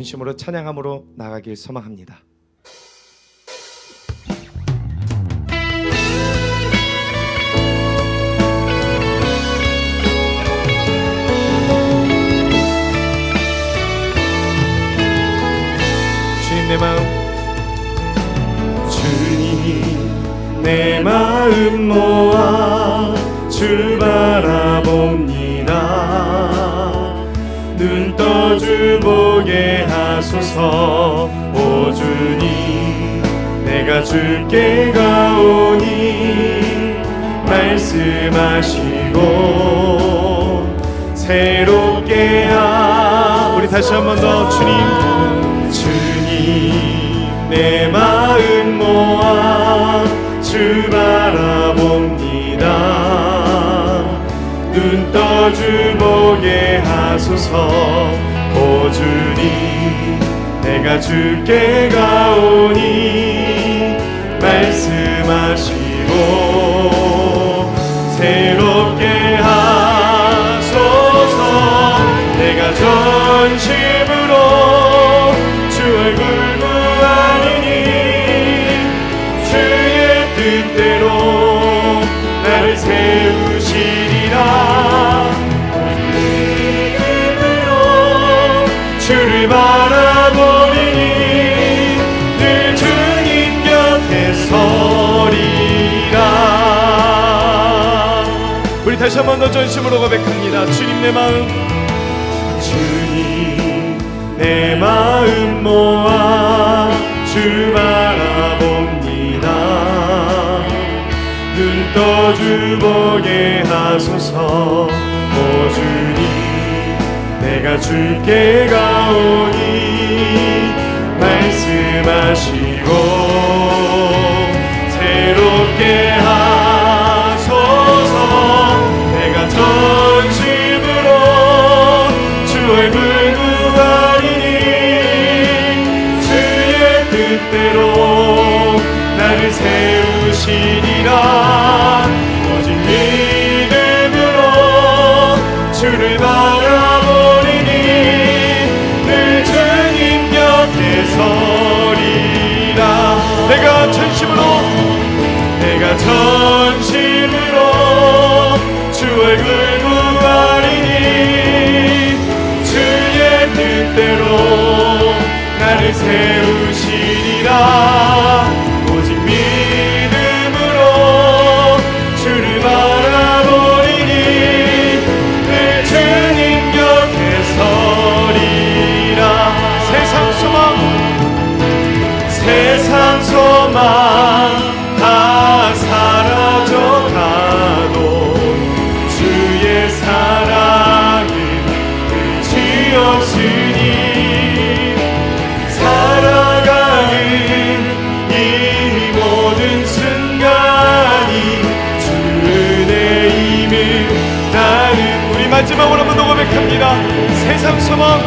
진심으로 찬양함으로 나가길 소망합니다. 내 마음 주님 내 마음 모아 주 바라봅니다 눈 떠주 보게 하소서. 오 주님 내가 주께 가오니 말씀하시고 새롭게 하 우리 다시 한 번 더 주님 주님 내 마음 모아 주 바라봅니다. 눈 떠주 보게 하소서 오 주님 내가 주께 가오니 말씀하시고 새롭게 하소서. 내가 전심 다시 한 번 더 전심으로 고백합니다. 주님 내 마음. 주님 내 마음 모아 주 바라봅니다. 눈 떠 주 보게 하소서. 오 주님 내가 주께 가오니 말씀하시 뜻대로 나를 세우시리라. 오직 믿음으로 주를 바라보리니 늘 주님 곁에 서리라. 내가 전심으로 내가 전심으로 주 얼굴 구하리니 주의 뜻대로 나를 세우시리 라 오직 고백합니다. 세상 소망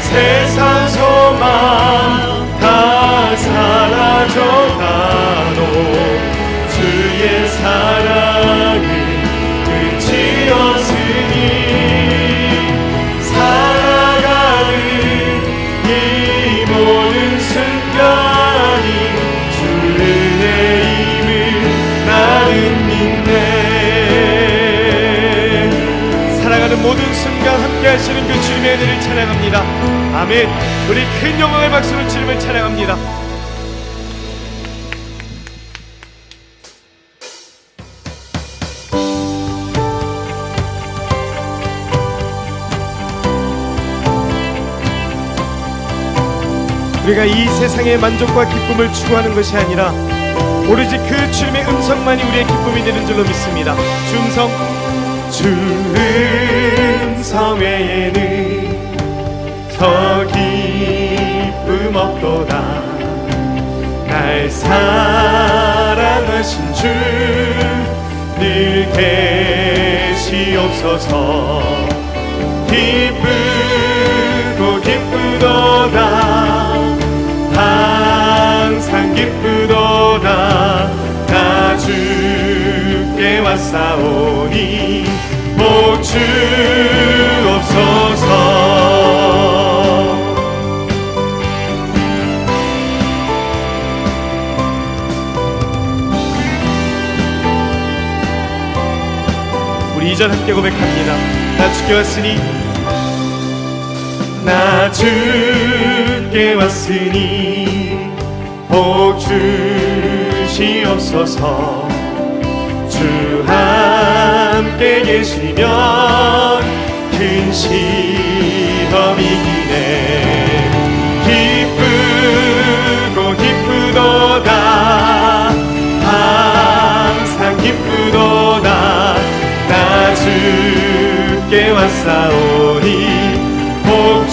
세상 소망 다 사라져 찬양합니다. 아멘. 우리 큰 영광의 박수로 주님을 찬양합니다. 우리가 이 세상의 만족과 기쁨을 추구하는 것이 아니라 오로지 그 주님의 음성만이 우리의 기쁨이 되는 줄로 믿습니다. 주 음성. 주 음성 외에는 더 기쁨 없도다. 날 사랑하신 주 늘 계시옵소서. 기쁘고 기쁘도다. 항상 기쁘도다. 나 주께 왔사오니 복 주옵소서 절 함께 고백합니다. 나 주께 왔으니 나 주께 왔으니 복 주시옵소서. 주 함께 계시면 큰시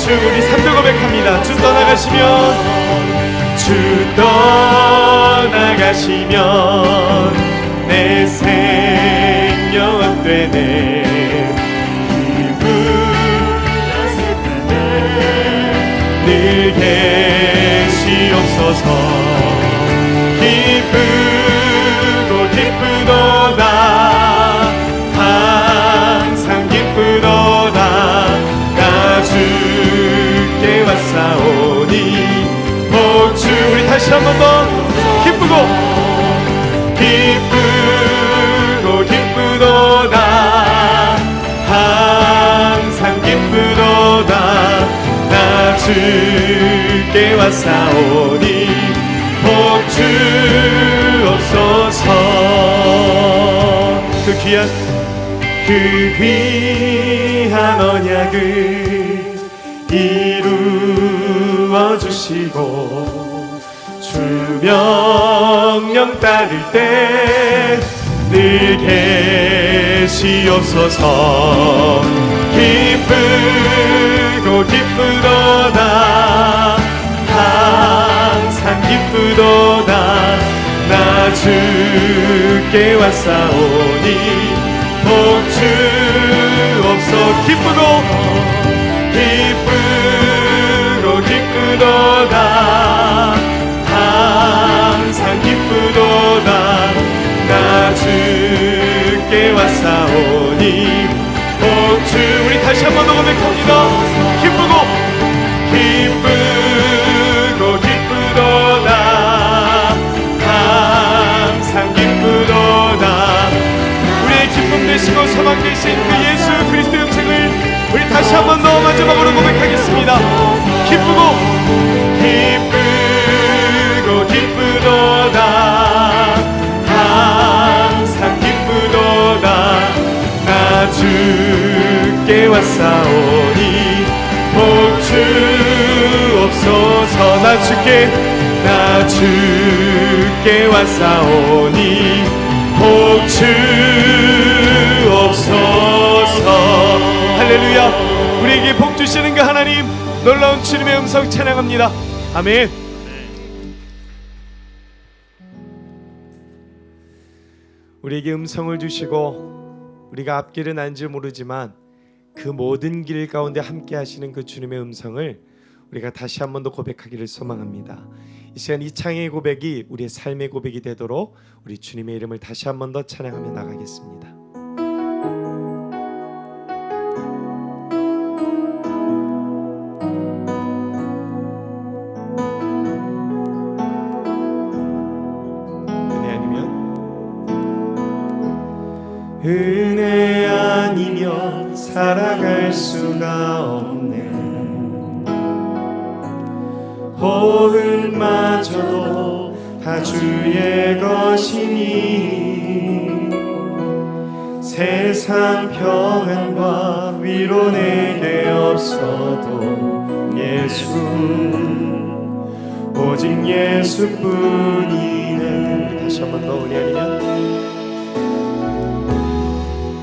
주 우리 삼도 고백합니다. 주 떠나가시면 주 떠나가시면 내 생명 기분 늘 계시옵소서 번 더 기쁘고 기쁘고 기쁘도다. 항상 기쁘도다. 나 주께 왔사오니 복주 없소서. 그 귀한 그 귀한 언약을 이루어 주시고 주 명령 따를 때 늘 계시옵소서. 기쁘고 기쁘도다. 항상 기쁘도다. 나 주께 왔사오니 복주 없어 기쁘고 다시 한 번 더 고백합니다. 기쁘고 기쁘고 기쁘도다. 항상 기쁘도다. 우리의 기쁨 되시고 소망 되신 그 예수 그리스도의 음성을 우리 다시 한 번 더 마지막으로 고백하겠습니다. 기쁘고 왔사오니 복주 없소서. 나 주께 나 주께 왔사오니 복주 없소서. 할렐루야. 우리에게 복 주시는 그 하나님 놀라운 주님의 음성 찬양합니다. 아멘. 우리에게 음성을 주시고 우리가 앞길은 안지 모르지만 그 모든 길 가운데 함께 하시는 그 주님의 음성을 우리가 다시 한 번 더 고백하기를 소망합니다. 이 시간 이 창의 고백이 우리의 삶의 고백이 되도록 우리 주님의 이름을 다시 한 번 더 찬양하며 나가겠습니다. 살아갈 수가 없네. 호흡마저도 다 주의 것이니 세상 평안과 위로 내게 없어도 예수 오직 예수뿐이네. 다시 한번더 은혜 아니면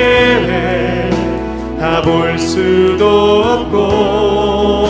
신계획 다볼 수도 없고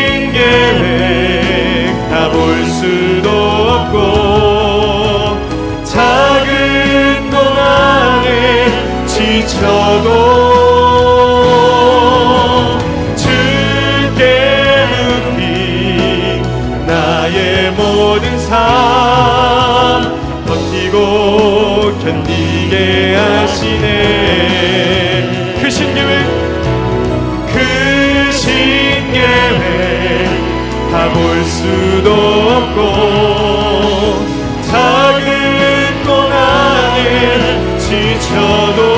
하시네. 크신 계획 크신 계획 다 볼 수도 없고 작은 돈 안에 지쳐도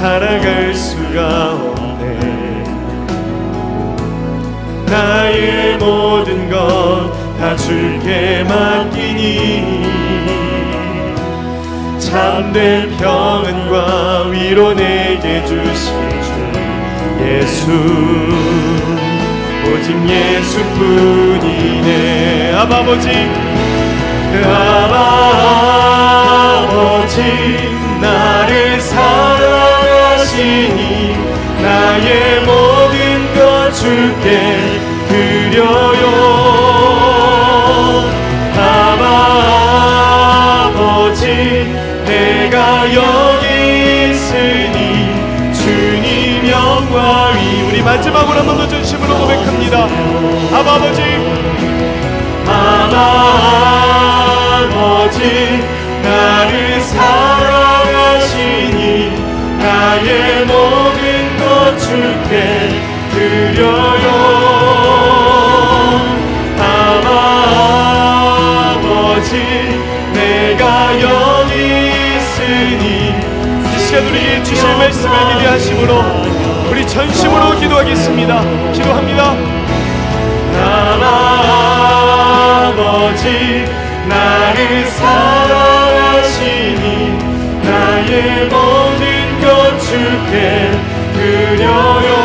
살아갈 수가 없네. 나의 모든 것 다 줄게 맡기니. 참된 평안과 위로 내게 주신 주 예수. 오직 예수뿐이네. 아버지 아바 아버지 나를 사 랑하시니 나의 모든 것 주께 드려요. 아바 아버지 내가 여기 있으니 주님 영광이 우리 마지막으로 한 번 더 전심으로 고백합니다. 아바 아버지. 아바 아버지 나를 사랑하시니 나의 모든 것 주께 드려요. 아버지 내가 여기 있으니 이 시간 우리 주실 말씀을 기대하심으로 우리 전심으로 기도하겠습니다. 기도합니다. 아버지 나를 사랑하시니 나의 것 주께 드려요